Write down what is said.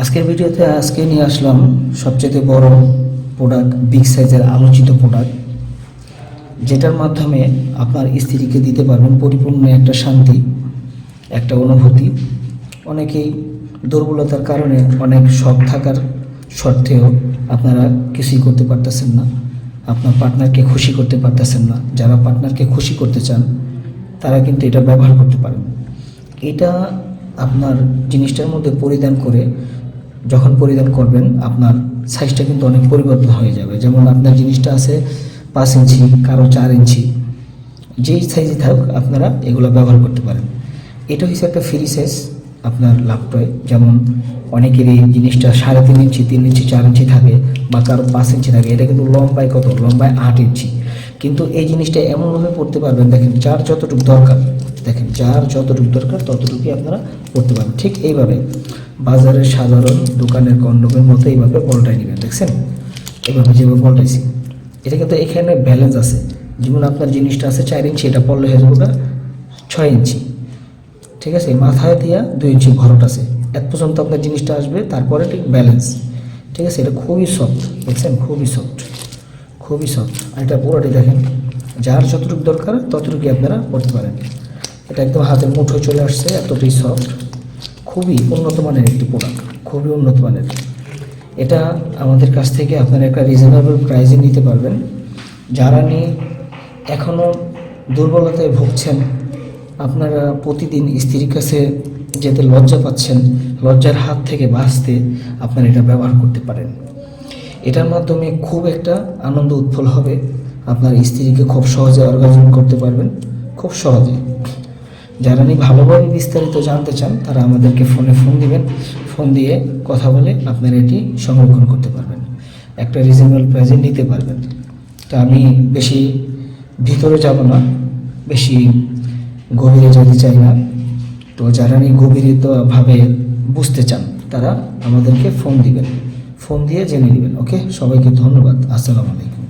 আজকের ভিডিওতে আজকে নিয়ে আসলাম সবচেয়ে বড় প্রোডাক্ট বিগ সাইজের আলোচিত প্রোডাক্ট যেটার মাধ্যমে আপনার স্ত্রীকে দিতে পারবেন পরিপূর্ণ একটা শান্তি, একটা অনুভূতি। অনেকেই দুর্বলতার কারণে অনেক শখ থাকার সত্ত্বেও আপনারা কিছুই করতে পারতেছেন না। আপনার পার্টনারকে খুশি করতে পারতেছেন না। যারা পার্টনারকে খুশি করতে চান, তারা কিন্তু এটা ব্যবহার করতে পারেন। এটা আপনার জিনিসটার মধ্যে পরিধান করে যখন পরিধান করবেন, আপনার সাইজটা কিন্তু অনেক পরিবর্তন হয়ে যাবে। যেমন আপনার জিনিসটা আছে পাঁচ ইঞ্চি, কারও চার ইঞ্চি। যেই সাইজে থাকুক, আপনারা এগুলো ব্যবহার করতে পারেন। এটা হচ্ছে একটা ফ্রি সাইজ আপনার ল্যাপটপে যেমন অনেকেরই জিনিসটা সাড়ে তিন ইঞ্চি তিন ইঞ্চি, চার ইঞ্চি থাকে বা কারও পাঁচ ইঞ্চি থাকে। এটা কিন্তু লম্বায় কত? লম্বায় আট ইঞ্চি। কিন্তু এই জিনিসটা এমনভাবে পড়তে পারবেন, দেখেন, যার যতটুকু দরকার দেখেন, যার যতটুকু দরকার ততটুকুই আপনারা পড়তে পারবেন ঠিক এইভাবে বাজারের সাধারণ দোকানের কন্ডমের মতো এইভাবে পল্টাই নেবেন, দেখছেন? এইভাবে যেভাবে পল্টাইছি এটা কিন্তু এখানে ব্যালেন্স আছে। যেমন আপনার জিনিসটা আছে চার ইঞ্চি, এটা পড়লে হয়ে যাবে ছয় ইঞ্চি। ঠিক আছে? মাথায় দিয়া দুই ইঞ্চি ভরট আছে। এত পর্যন্ত আপনার জিনিসটা আসবে, তারপরে ঠিক ব্যালেন্স ঠিক আছে? এটা খুবই সফট দেখছেন? খুবই সফট খুবই সফট আর এটা পুরোটি দেখেন, যার যতটুকু দরকার ততটুকুই আপনারা করতে পারেন। এটা একদম হাতের মুঠো চলে আসছে এতটাই সফট খুবই উন্নত মানের একটি প্রোডাক্ট খুবই উন্নত মানের। এটা আমাদের কাছ থেকে আপনারা একটা রিজনেবল প্রাইসে নিতে পারবেন। যারা নিয়ে এখনও দুর্বলতায় ভুগছেন, আপনারা প্রতিদিন স্ত্রীর কাছে যেতে লজ্জা পাচ্ছেন, লজ্জার হাত থেকে বাঁচতে আপনারা এটা ব্যবহার করতে পারেন। এটার মাধ্যমে খুব একটা আনন্দ উৎফল হবে, আপনার স্ত্রীকে খুব সহজে অর্গাজম করতে পারবেন, খুব সহজে। যারা নিয়ে ভালোভাবে বিস্তারিত জানতে চান, তারা আমাদেরকে ফোনে ফোন দিবেন। ফোন দিয়ে কথা বলে আপনারা এটি সংরক্ষণ করতে পারবেন। একটা রিজনেবল প্রাইজে নিতে পারবেন। তো আমি বেশি ভিতরে যাব না, বেশি গভীরে যেতে চাই না। তো যারা নিয়ে গভীরভাবে বুঝতে চান, তারা আমাদেরকে ফোন দিবেন। ফোন দিয়ে জেনে নেবেন, ওকে? সবাইকে ধন্যবাদ। আসসালামু আলাইকুম।